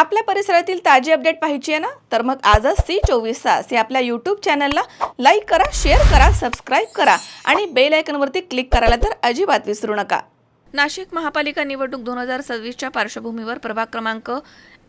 आपल्या परिसरातील ताजी अपडेट पाहिजे आहे ना? तर मग आजच सी चोवीस तास या आपल्या यूट्यूब चॅनलला लाईक करा शेअर करा सबस्क्राईब करा आणि बेल आयकनवरती क्लिक करायला तर अजिबात विसरू नका. नाशिक महापालिका निवडणूक दोन हजार सव्वीसच्या पार्श्वभूमीवर प्रभाग क्रमांक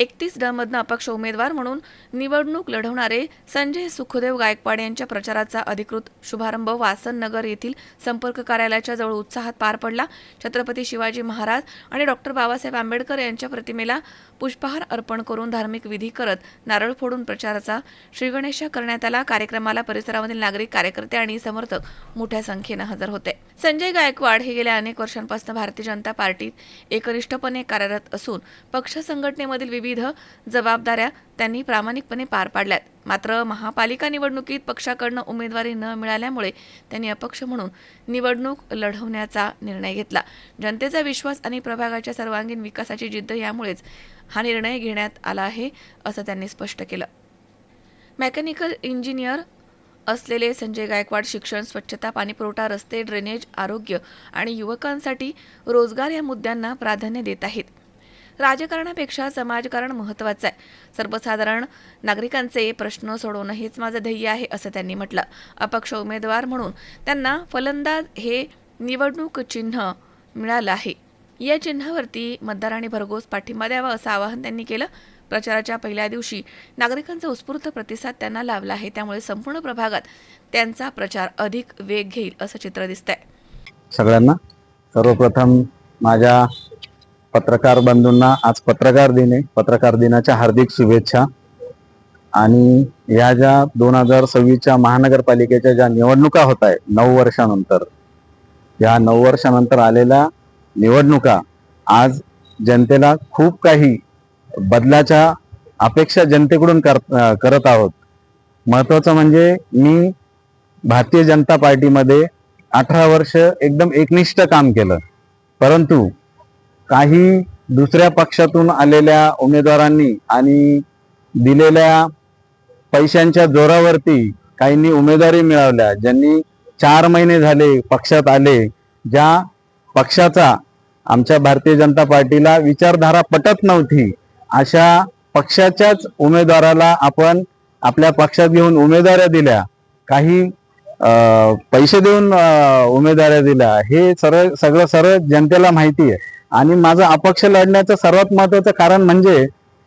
एकतीस डमधनं अपक्ष उमेदवार म्हणून निवडणूक लढवणारे संजय सुखदेव गायकवाड यांच्या प्रचाराचा अधिकृत शुभारंभ वासन नगर येथील संपर्क कार्यालयाच्या जवळ उत्साहात पार पडला. छत्रपती शिवाजी महाराज आणि डॉक्टर बाबासाहेब आंबेडकर यांच्या प्रतिमेला पुष्पहार अर्पण करून धार्मिक विधी करत नारळ फोडून प्रचाराचा श्रीगणेशा करण्यात आला. कार्यक्रमाला परिसरामधील नागरिक कार्यकर्ते आणि समर्थक मोठ्या संख्येनं हजर होते. संजय गायकवाड हे गेल्या अनेक वर्षांपासून भारतीय जनता पार्टीत एकनिष्ठपणे कार्यरत असून पक्ष संघटनेमधील विविध जबाबदाऱ्या त्यांनी प्रामाणिकपणे पार पाडल्यात. मात्र महापालिका निवडणुकीत पक्षाकडनं उमेदवारी न मिळाल्यामुळे त्यांनी अपक्ष म्हणून निवडणूक लढवण्याचा निर्णय घेतला. जनतेचा विश्वास आणि प्रभागाच्या सर्वांगीण विकासाची जिद्द यामुळेच हा निर्णय घेण्यात आला आहे असं त्यांनी स्पष्ट केलं. मेकॅनिकल इंजिनियर असलेले संजय गायकवाड शिक्षण स्वच्छता पाणीपुरवठा रस्ते ड्रेनेज आरोग्य आणि युवकांसाठी रोजगार या मुद्द्यांना प्राधान्य देत आहेत. राजकारणापेक्षा समाजकारण महत्त्वाचं आहे. सर्वसाधारण नागरिकांचे प्रश्न सोडवणं हेच माझं ध्येय आहे असं त्यांनी म्हटलं. अपक्ष उमेदवार म्हणून त्यांना फलंदाज हे निवडणूक चिन्ह मिळालं आहे. या चिन्हावरती मतदारांनी भरघोस पाठिंबा द्यावा असं आवाहन त्यांनी केलं. प्रचाराच्या पहिल्या दिवशी नागरिकांचा उत्स्फूर्त प्रतिसाद त्यांना लाभला आहे. त्यामुळे संपूर्ण प्रभागात त्यांचा प्रचार अधिक वेग घेईल असं चित्र दिसतंय. सगळ्यांना सर्वप्रथम माझ्या पत्रकार बंधूंना आज पत्रकार दिन आहे. पत्रकार दिनाच्या हार्दिक शुभेच्छा. आणि या ज्या दोन हजार सव्वीसच्या महानगरपालिकेच्या ज्या निवडणुका होत आहेत नऊ वर्षानंतर या नऊ वर्षानंतर आलेल्या निवडणुका आज जनतेला खूप काही बदलाच्या अपेक्षा जनतेकडून कर करत आहोत. महत्वाचं म्हणजे मी भारतीय जनता पार्टीमध्ये अठरा वर्ष एकदम एकनिष्ठ काम केलं. परंतु काही दुसऱ्या पक्षातून आलेल्या उमेदवारांनी आणि दिलेल्या पैशांच्या जोरावरती काहींनी उमेदवारी मिळवल्या ज्यांनी चार महिने झाले पक्षात आले ज्या पक्षाचा आमच्या भारतीय जनता पार्टीला विचारधारा पटत नव्हती अशा पक्षाच्याच उमेदवाराला आपण आपल्या पक्षात घेऊन उमेदवाऱ्या दिल्या. काही पैसे देऊन उमेदवाऱ्या दिल्या. हे सरळ सगळं सरळ जनतेला माहिती आहे. आणि माझं अपक्ष लढण्याचं सर्वात महत्वाचं कारण म्हणजे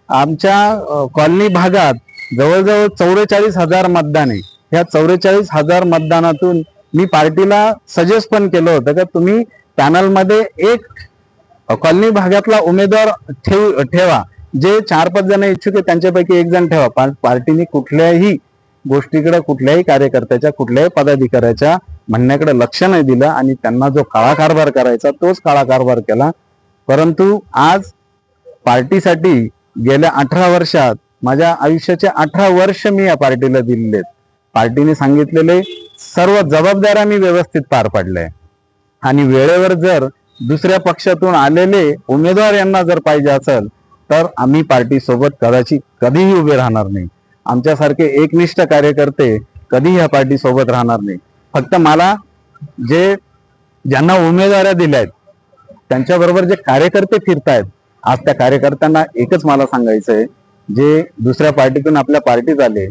आमच्या कॉलनी भागात जवळजवळ चौवेचाळीस हजार मतदान आहे. ह्या चौवेचाळीस हजार मतदानातून मी पार्टीला सजेस्ट पण केलं होतं का तुम्ही पॅनलमध्ये एक कॉलनी भागातला उमेदवार ठेव ठेवा. जे चार पाच जण इच्छुक आहे त्यांच्यापैकी एक जण ठेवा. पार्टीने कुठल्याही गोष्टीकडे कुठल्याही कार्यकर्त्याच्या कुठल्याही पदाधिकाऱ्याच्या म्हणण्याकडे लक्ष नाही दिलं आणि त्यांना जो काळा कारभार करायचा तोच काळा कारभार केला. परंतु आज पार्टीसाठी गेल्या अठरा वर्षात माझ्या आयुष्याचे अठरा वर्ष मी या पार्टीला दिलेले पार्टीने सांगितलेले सर्व जबाबदाऱ्या मी व्यवस्थित पार पाडल्या. आणि वेळेवर जर दुसऱ्या पक्षातून आलेले उमेदवार यांना जर पाहिजे असेल तर आम्ही पार्टी सोबत कदाचित कधीही उभे राहणार नाही. आमच्यासारखे एकनिष्ठ कार्यकर्ते कधीही या पार्टी सोबत राहणार नाही. फक्त मला जे ज्यांना उमेदवाऱ्या दिल्या आहेत त्यांच्याबरोबर जे कार्यकर्ते फिरतायत आज त्या कार्यकर्त्यांना एकच मला सांगायचं आहे जे दुसऱ्या पार्टीतून आपल्या पार्टीत आले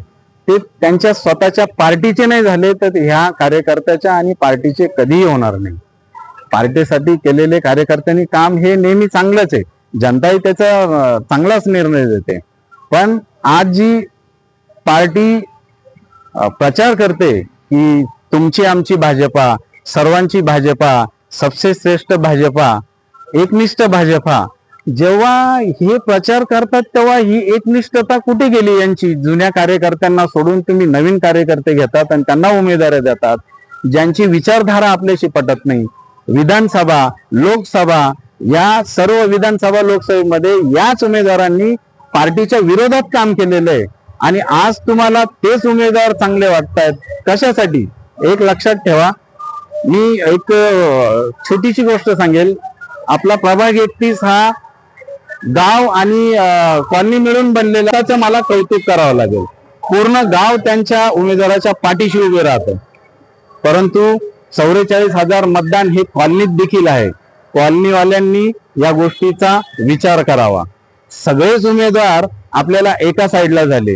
ते त्यांच्या स्वतःच्या पार्टीचे नाही झाले तर ह्या कार्यकर्त्याच्या आणि पार्टीचे कधीही होणार नाही. पार्टीसाठी केलेले कार्यकर्त्यांनी काम हे नेहमी चांगलंच आहे. जनताही त्याचा चांगलाच निर्णय देते. पण आज जी पार्टी प्रचार करते की तुमची आमची भाजपा सर्वांची भाजपा सबसे श्रेष्ठ भाजपा एकनिष्ठ भाजपा. जेव्हा हे प्रचार करतात तेव्हा ही एकनिष्ठता कुठे गेली यांची? जुन्या कार्यकर्त्यांना सोडून तुम्ही नवीन कार्यकर्ते घेतात आणि त्यांना उमेदवारी देतात ज्यांची विचारधारा आपल्याशी पटत नाही. विधानसभा लोकसभा या सर्व विधानसभा लोकसभेमध्ये याच उमेदवारांनी पार्टीच्या विरोधात काम केलेलं आहे. आणि आज तुम्हाला तेच उमेदवार चांगले वाटतायत. कशासाठी? एक लक्षात ठेवा मी एक छोटीशी गोष्ट सांगेल. आपला प्रभाग एकतीस हा गाव आणि कॉलनी मिळून बनलेला त्याचं मला कौतुक करावं लागेल. पूर्ण गाव त्यांच्या उमेदवाराच्या पाठीशी उभे राहतं. परंतु चौवेचाळीस हजार मतदान हे कॉलनीत देखील आहे. कॉलनीवाल्यांनी या गोष्टीचा विचार करावा. सगळेच उमेदवार आपल्याला एका साईडला झाले.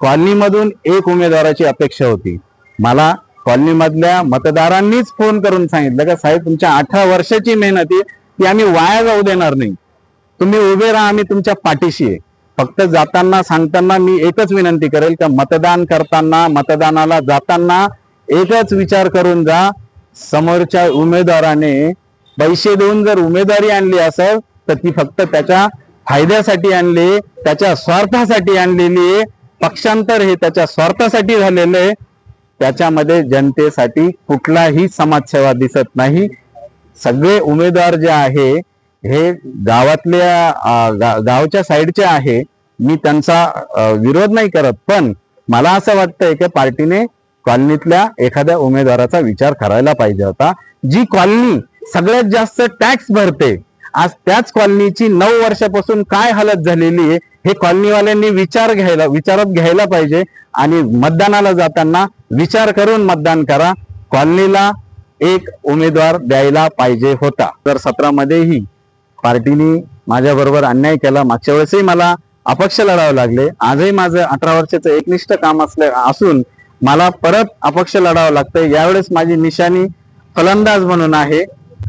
कॉलनीमधून एक उमेदवाराची अपेक्षा होती. मला कॉलनीमधल्या मतदारांनीच फोन करून सांगितलं का साहेब तुमच्या अठरा वर्षाची मेहनत आहे ती आम्ही वाया जाऊ देणार नाही. तुम्ही उभे राहा आम्ही तुमच्या पाठीशी आहे. फक्त जाताना सांगताना मी एकच विनंती करेल का मतदान करताना मतदानाला जाताना एकच विचार करून जा. समोरच्या उमेदवाराने पैसे देऊन जर उमेदवारी आणली असेल तर ती फक्त त्याच्या फायद्यासाठी आणली त्याच्या स्वार्थासाठी आणलेली आहे. पक्षांतर हे त्याच्या स्वार्थासाठी झालेलं आहे. त्याच्यामध्ये जनतेसाठी कुठलाही समाजसेवा दिसत नाही. सगळे उमेदवार जे आहे हे गावातल्या गा- गावच्या साईडचे आहे. मी त्यांचा विरोध नाही करत पण मला असं वाटतंय की पार्टीने कॉलनीतल्या एखाद्या उमेदवाराचा विचार करायला पाहिजे होता. जी कॉलनी सगळ्यात जास्त टॅक्स भरते आज त्याच कॉलनीची नऊ वर्षापासून काय हालत झालेली आहे हे कॉलनीवाल्यांनी विचार घ्यायला विचारात घ्यायला पाहिजे. आणि मतदानाला जाताना विचार करून मतदान करा. कॉलनीला एक उमेदवार द्यायला पाहिजे होता. तर सतरामध्येही पार्टीने माझ्याबरोबर अन्याय केला. मागच्या वेळेसही मला अपक्ष लढावं लागले. आजही माझं अठरा वर्षाचं एकनिष्ठ काम असले असून मला परत अपक्ष लढावं लागतंय. यावेळेस माझी निशाणी फलंदाज म्हणून आहे.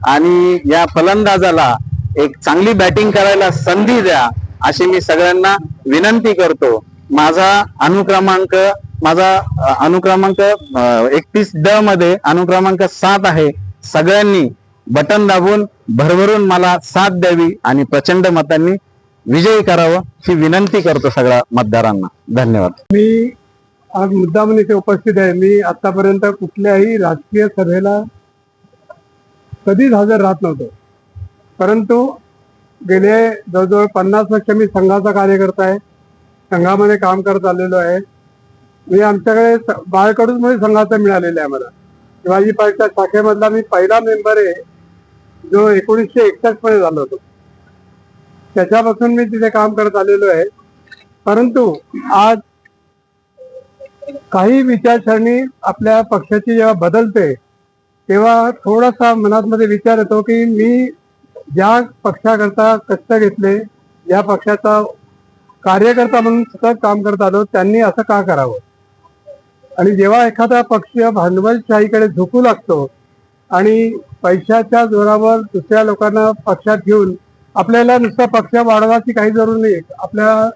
आणि या फलंदाजाला एक चांगली बॅटिंग करायला संधी द्या अशी मी सगळ्यांना विनंती करतो. माझा अनुक्रमांक माझा अनुक्रमांक एकतीस ड मध्ये अनुक्रमांक सात आहे. सगळ्यांनी बटन दाबून भरभरून मला साथ द्यावी आणि प्रचंड मतांनी विजयी करावं ही विनंती करतो सगळ्या मतदारांना. धन्यवाद. मी आज मुद्दाम इथे उपस्थित आहे. मी आतापर्यंत कुठल्याही राजकीय सभेला कधीच हजर राहत नव्हतो. परंतु गेले जवळजवळ पन्नास वर्ष मी संघाचा कार्यकर्ता आहे. संघामध्ये काम करत आलेलो आहे. मी आमच्याकडे बाळकडून मध्ये संघाचं मिळालेलं आहे मला शिवाजी पार्कच्या शाखेमधला मी पहिला मेंबर आहे जो एकोणीसशे एकसष्टमध्ये झालो होतो. त्याच्यापासून मी तिथे काम करत आलेलो आहे. परंतु आज काही विचारसरणी आपल्या पक्षाची जेव्हा बदलते तेव्हा थोडासा मनात मध्ये विचार येतो की मी ज्या पक्षाकरता कष्ट घेतले ज्या पक्षाचा कार्यकर्ता म्हणून सतत काम करत आलो त्यांनी असं का करावं? आणि जेव्हा एखादा पक्ष भांडवलशाहीकडे झुकू लागतो आणि पैशाच्या जोरावर दुसऱ्या लोकांना पक्षात घेऊन आपल्याला नुसता पक्ष वाढवायची काही जरूर नाही. आपल्या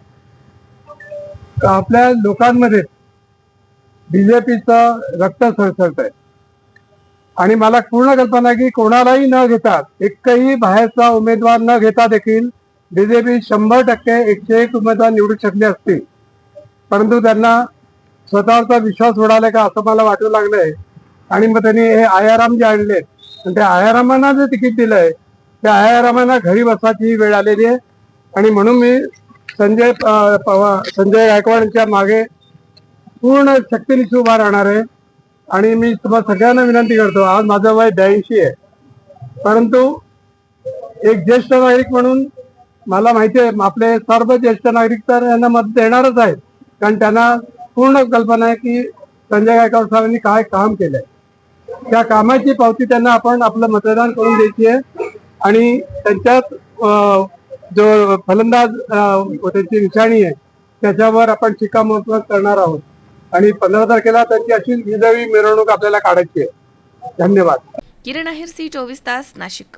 आपल्या लोकांमध्ये बीजेपीचं रक्त सळसळत आहे आणि मला पूर्ण कल्पना की कोणालाही न घेता एकही बाहेरचा उमेदवार न घेता देखील बीजेपी शंभर टक्के एकशे एक उमेदवार निवडू शकले असतील. परंतु त्यांना स्वतःचा विश्वास उडाला का असं मला वाटू लागलंय. आणि मग त्यांनी हे आयाराम जे आणले आणि त्या आयारामांना जे तिकीट दिलंय त्या आयारामांना घरी बसायची वेळ आलेली आहे. आणि म्हणून मी संजय अं, पवार संजय गायकवाड यांच्या मागे पूर्ण शक्तीनिशी उभा राहणार आहे. आणि मी तुम्हाला सगळ्यांना विनंती करतो आज माझं वय ब्याऐंशी आहे. परंतु एक ज्येष्ठ नागरिक म्हणून मला माहिती आहे आपले सर्व ज्येष्ठ नागरिक तर यांना मत देणारच आहेत. कारण त्यांना पूर्ण कल्पना आहे की संजय गायकवाड साहेबांनी काय काम केलंय. त्या कामाची पावती त्यांना आपण आपलं मतदान करून द्यायची आहे. आणि त्यांच्यात जो फलंदाज त्यांची निशाणी आहे त्याच्यावर आपण शिक्कामोर्तब करणार आहोत. आणि पंधरा तारखेला त्यांची अशी विजयी मिरवणूक आपल्याला काढायची आहे. धन्यवाद. किरण आहेर सी चोवीस तास नाशिक.